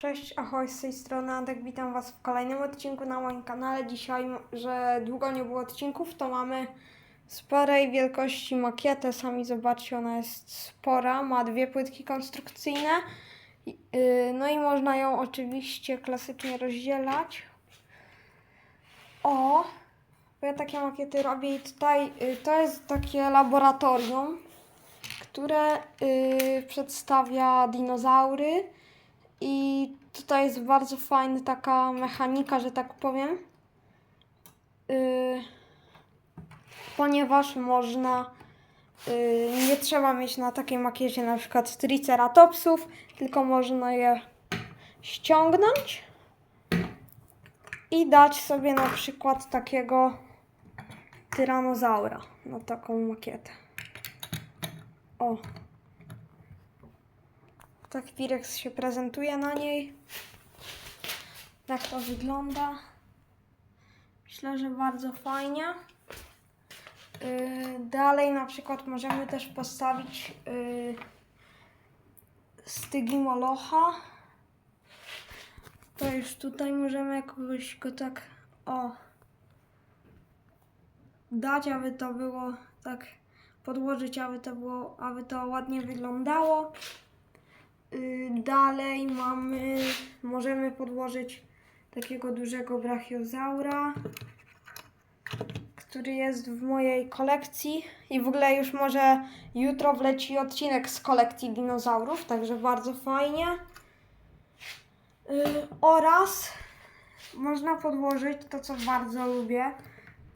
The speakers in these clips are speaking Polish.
Cześć, ahoj, z tej strony witam Was w kolejnym odcinku na moim kanale. Dzisiaj, że długo nie było odcinków, to mamy sporej wielkości makietę. Sami zobaczcie, ona jest spora, ma dwie płytki konstrukcyjne. Yy, No i można ją oczywiście klasycznie rozdzielać. O, bo ja takie makiety robię i tutaj yy, to jest takie laboratorium, które yy, przedstawia dinozaury. I tutaj jest bardzo fajna taka mechanika, że tak powiem. Yy, ponieważ można. Yy, nie trzeba mieć na takiej makiecie na przykład triceratopsów, tylko można je ściągnąć i dać sobie na przykład takiego tyranozaura na taką makietę. O. Tak Pirex się prezentuje na niej. Jak to wygląda? Myślę, że bardzo fajnie. Yy, dalej na przykład możemy też postawić yy. To już tutaj możemy jakoś go tak o dać, aby to było tak podłożyć, aby to było, aby to ładnie wyglądało. Y, Dalej mamy, możemy podłożyć takiego dużego brachiozaura, który jest w mojej kolekcji i w ogóle już może jutro wleci odcinek z kolekcji dinozaurów, także bardzo fajnie. Y, Oraz można podłożyć to, co bardzo lubię,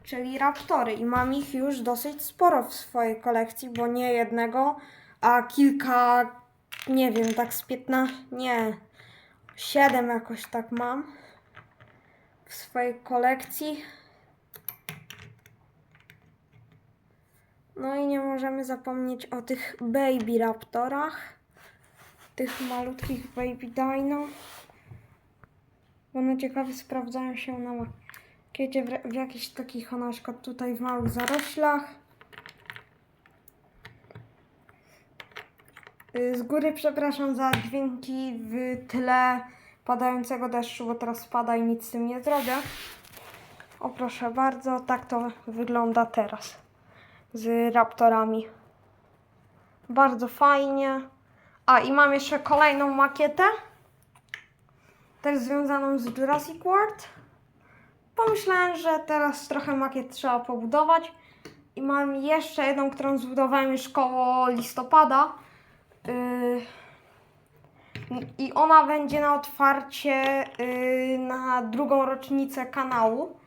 czyli raptory i mam ich już dosyć sporo w swojej kolekcji, bo nie jednego, a kilka nie wiem, tak z 15, nie, 7 jakoś tak mam w swojej kolekcji. No i nie możemy zapomnieć o tych baby raptorach, tych malutkich baby dino. One ciekawie sprawdzają się na makiecie w, w jakichś takich, na przykład tutaj w małych zaroślach. Z góry przepraszam za dźwięki w tle padającego deszczu, bo teraz pada i nic z tym nie zrobię. O proszę bardzo, tak to wygląda teraz z raptorami. Bardzo fajnie. A i mam jeszcze kolejną makietę, też związaną z Jurassic World. Pomyślałem, że teraz trochę makiet trzeba pobudować. I mam jeszcze jedną, którą zbudowałem już koło listopada. I ona będzie na otwarcie yy, na drugą rocznicę kanału.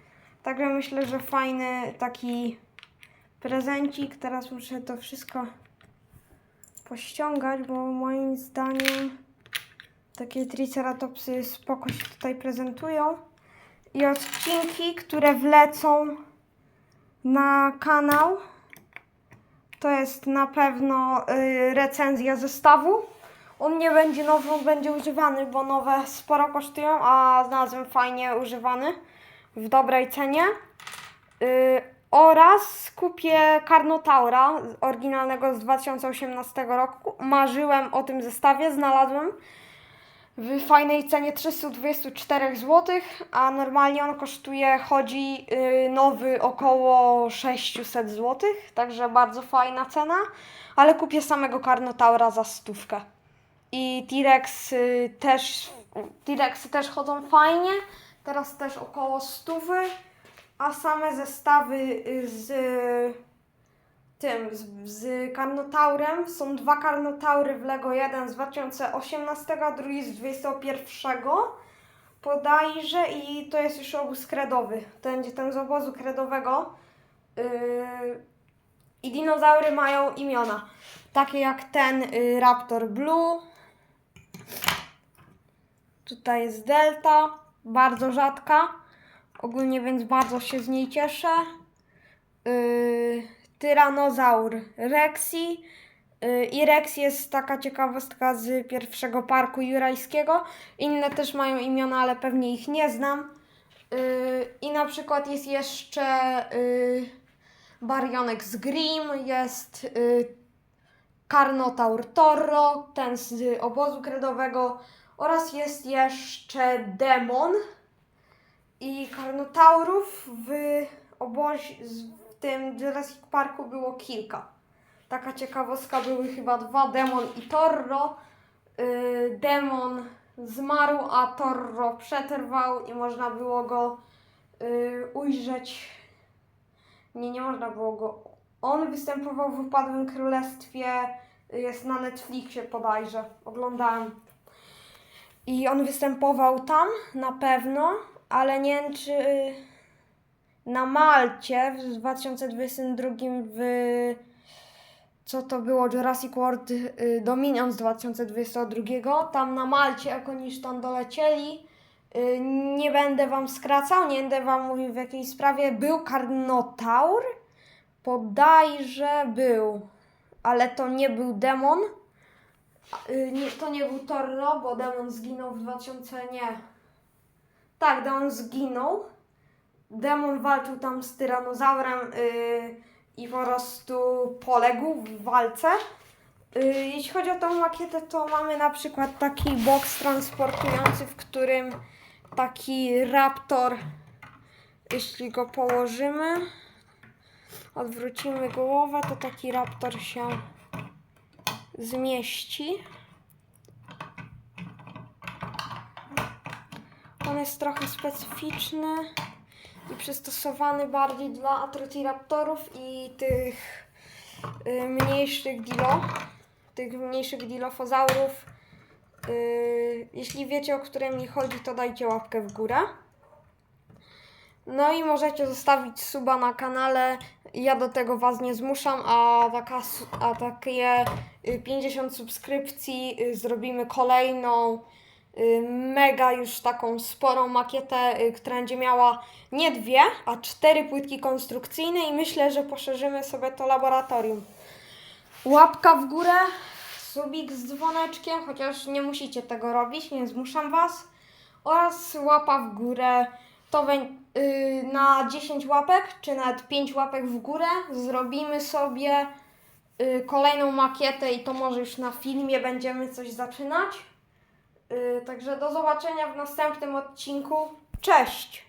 Także myślę, że fajny taki prezencik. Teraz muszę to wszystko pościągać, bo moim zdaniem takie triceratopsy spoko się tutaj prezentują. I odcinki, które wlecą na kanał, to jest na pewno y, recenzja zestawu. On nie będzie nowy, on będzie używany, bo nowe sporo kosztują, a znalazłem fajnie używany w dobrej cenie. Y, oraz kupię Carnotaura z- oryginalnego z 2018 roku. Marzyłem o tym zestawie, znalazłem w fajnej cenie 324 zł, a normalnie on kosztuje, chodzi yy, nowy około 600 zł, także bardzo fajna cena, ale kupię samego Carnotaura za stówkę. I T-Rex y, też, T-Rexy też chodzą fajnie, teraz też około stówy, a same zestawy z tym, z, z Karnotaurem. Są dwa Karnotaury w Lego, jeden z 2018, a drugi z 2021 podajże i to jest już obóz kredowy. To będzie ten z obozu kredowego. Yy, I dinozaury mają imiona. Takie jak ten y, Raptor Blue. Tutaj jest Delta, bardzo rzadka. Ogólnie więc bardzo się z niej cieszę. Yy, Tyranozaur Rexi. Yy, I Rex jest taka ciekawostka z pierwszego parku jurajskiego. Inne też mają imiona, ale pewnie ich nie znam. Yy, I na przykład jest jeszcze yy, Barionek z Grimm, jest Carnotaur Torro, ten z obozu kredowego Oraz jest jeszcze demon i karnotaurów w obozie, w tym Jurassic Parku było kilka. Taka ciekawostka, były chyba dwa, demon i Torro. Yy, demon zmarł, a Torro przetrwał i można było go yy, ujrzeć. Nie, nie można było go. On występował w Upadłym Królestwie, jest na Netflixie bodajże, oglądałem. I on występował tam na pewno, ale nie wiem czy na Malcie w 2022 w co to było Jurassic World y, Dominion z 2022. Tam na Malcie, jak oni tam dolecieli, y, nie będę wam skracał, nie będę wam mówił w jakiej sprawie. Był Karnotaur, podajże był, ale to nie był demon. Y, Nie, to nie był Torro, bo demon zginął w 2000, nie. Tak, demon zginął. Demon walczył tam z tyranozaurem y, i po prostu poległ w walce. Y, jeśli chodzi o tą makietę, to mamy na przykład taki boks transportujący, w którym taki raptor, jeśli go położymy, odwrócimy głowę, to taki raptor się zmieści. On jest trochę specyficzny i przystosowany bardziej dla atrotiraptorów i tych y, mniejszych dilo, tych mniejszych dilofozaurów. Y, jeśli wiecie o które mi chodzi, to dajcie łapkę w górę. No i możecie zostawić suba na kanale. Ja do tego Was nie zmuszam, a, taka, a takie y, 50 subskrypcji y, zrobimy kolejną y, mega już taką sporą makietę, y, która będzie miała nie dwie, a cztery płytki konstrukcyjne i myślę, że poszerzymy sobie to laboratorium. Łapka w górę, subik z dzwoneczkiem, chociaż nie musicie tego robić, nie zmuszam Was. Oraz łapa w górę, to wę- y, na 10 łapek, czy nawet 5 łapek w górę zrobimy sobie y, kolejną makietę i to może już na filmie będziemy coś zaczynać. Y, Także do zobaczenia w następnym odcinku. Cześć!